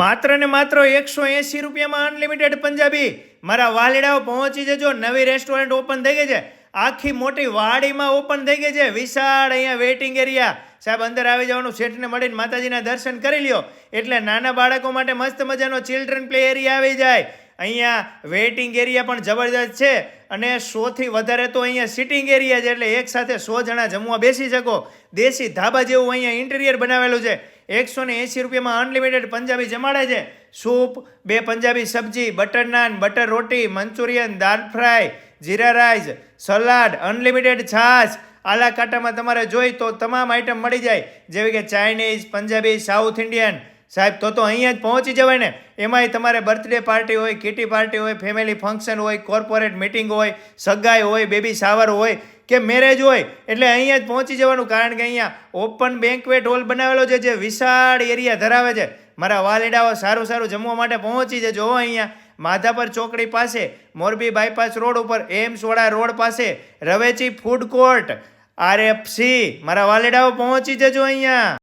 માત્ર ને માત્ર એકસો એંસી રૂપિયામાં અનલિમિટેડ પંજાબી. મારા વાલીડાઓ પહોંચી જજો, નવી રેસ્ટોરન્ટ ઓપન થઈ ગઈ છે. આખી મોટી વાડીમાં ઓપન થઈ ગઈ છે. વિશાળ અહીંયા વેઇટિંગ એરિયા સાહેબ, અંદર આવી જવાનું, શેઠને મળીને માતાજીના દર્શન કરી લ્યો. એટલે નાના બાળકો માટે મસ્ત મજાનો ચિલ્ડ્રન પ્લે એરિયા આવી જાય. અહીંયા વેઇટિંગ એરિયા પણ જબરદસ્ત છે. અને સોથી વધારે તો અહીંયા સિટિંગ એરિયા છે. એટલે એક સાથે સો જણા જમવા બેસી શકો. દેશી ધાબા જેવું અહીંયા ઇન્ટિરિયર બનાવેલું છે. એકસો ને એંસી રૂપિયામાં અનલિમિટેડ પંજાબી જમાડે છે. સૂપ, બે પંજાબી સબ્જી, બટર નાન, બટર રોટી, મંચુરિયન, દાળ ફ્રાય, જીરા રાઈસ, સલાડ અનલિમિટેડ છાશ. આલા કાંટામાં તમારે જોઈ તો તમામ આઈટમ મળી જાય. જેવી કે ચાઇનીઝ પંજાબી સાઉથ ઇન્ડિયન સાહેબ, તો તો અહીંયા જ પહોંચી જવાય ને. એમાંય તમારે બર્થડે પાર્ટી હોય કિટી પાર્ટી હોય ફેમિલી ફંક્શન હોય કોર્પોરેટ મિટિંગ હોય, સગાઈ હોય બેબી શાવર હોય, કે મેરેજ હોય, એટલે અહીંયા જ પહોંચી જવાનું. કારણ કે અહીંયા ઓપન બેન્કવેટ હોલ બનાવેલો છે, જે વિશાળ એરિયા ધરાવે છે. મારા વાલીડાઓ સારું સારું જમવા માટે પહોંચી જજો અહીંયા. માધાપર ચોકડી પાસે, મોરબી બાયપાસ રોડ ઉપર એમ્સવાડા રોડ પાસે, રવેચી ફૂડ કોર્ટ આરએફસી. મારા વાલીડાઓ પહોંચી જજો અહીંયા.